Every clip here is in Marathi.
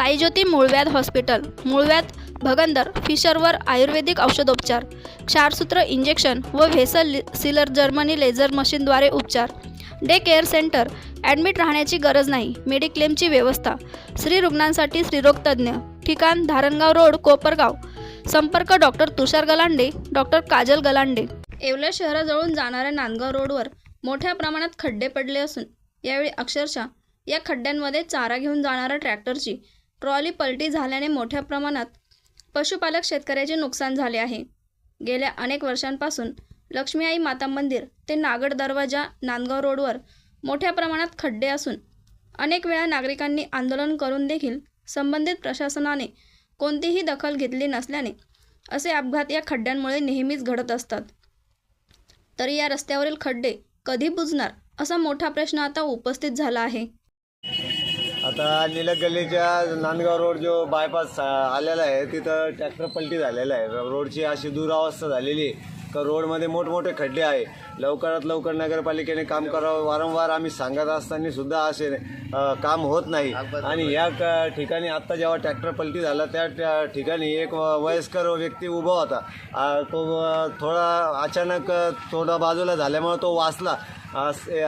साईज्योती मुळव्याध हॉस्पिटल मुळव्याध भगंदर फिशरवर आयुर्वेदिक औषधोपचार क्षारसूत्र इंजेक्शन व व्हेसल सिलर जर्मनी लेझर मशीनद्वारे उपचार. डे केअर सेंटर ॲडमिट राहण्याची गरज नाही मेडिक्लेमची व्यवस्था. स्त्री रुग्णांसाठी स्त्रीरोगतज्ञ ठिकाण धारणगाव रोड कोपरगाव. संपर्क डॉक्टर तुषार गलांडे डॉक्टर काजल गलांडे. येवला शहराजवळून जाणाऱ्या नांदगाव रोडवर मोठ्या प्रमाणात खड्डे पडले असून यावेळी अक्षरशः या खड्ड्यांमध्ये चारा घेऊन जाणाऱ्या ट्रॅक्टरची ट्रॉली पलटी झाल्याने मोठ्या प्रमाणात पशुपालक शेतकऱ्याचे नुकसान झाले आहे. गेल्या अनेक वर्षांपासून लक्ष्मी आई माता मंदिर ते नागड दरवाजा नांदगाव रोडवर मोठ्या प्रमाणात खड्डे असून अनेक वेळा नागरिकांनी आंदोलन करून देखील संबंधित प्रशासनाने कोणतीही दखल घेतली नसल्याने असे अपघात या खड्ड्यांमुळे नेहमीच घडत असतात. तरी या रस्त्यावरील खड्डे कधी बुजणार असा मोठा प्रश्न आता उपस्थित झाला आहे. आता निलक गल्लीच्या नांदगाव रोड जो बायपास आलेला आहे तिथं ट्रॅक्टर पलटी झालेला आहे. रोडची अशी दुरावस्था झालेली आहे. का रोडमध्ये मोठमोठे खड्डे आहे. लवकरात लवकर नगरपालिकेने काम करावं. वारंवार आम्ही सांगत असताना सुद्धा असे काम होत नाही. आणि या ठिकाणी आत्ता जेव्हा ट्रॅक्टर पलटी झाला त्या ठिकाणी एक वयस्कर व्यक्ती उभा होता. तो थोडा अचानक थोडा बाजूला झाल्यामुळे तो वाचला.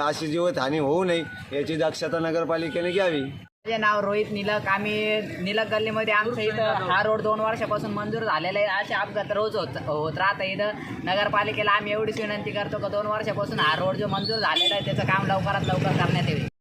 अशी जीवितहानी होऊ नये याची दक्षता नगरपालिकेने घ्यावी. माझे नाव रोहित निलक. आम्ही निलक गल्लीमध्ये आमच्या इथं हा रोड दोन वर्षापासून मंजूर झालेला आहे. असे अपघात रोज होत होत राहतं इथं. नगरपालिकेला आम्ही एवढीच विनंती करतो का दोन वर्षापासून हा रोड जो मंजूर झालेला आहे त्याचं काम लवकरात लवकर करण्यात येईल.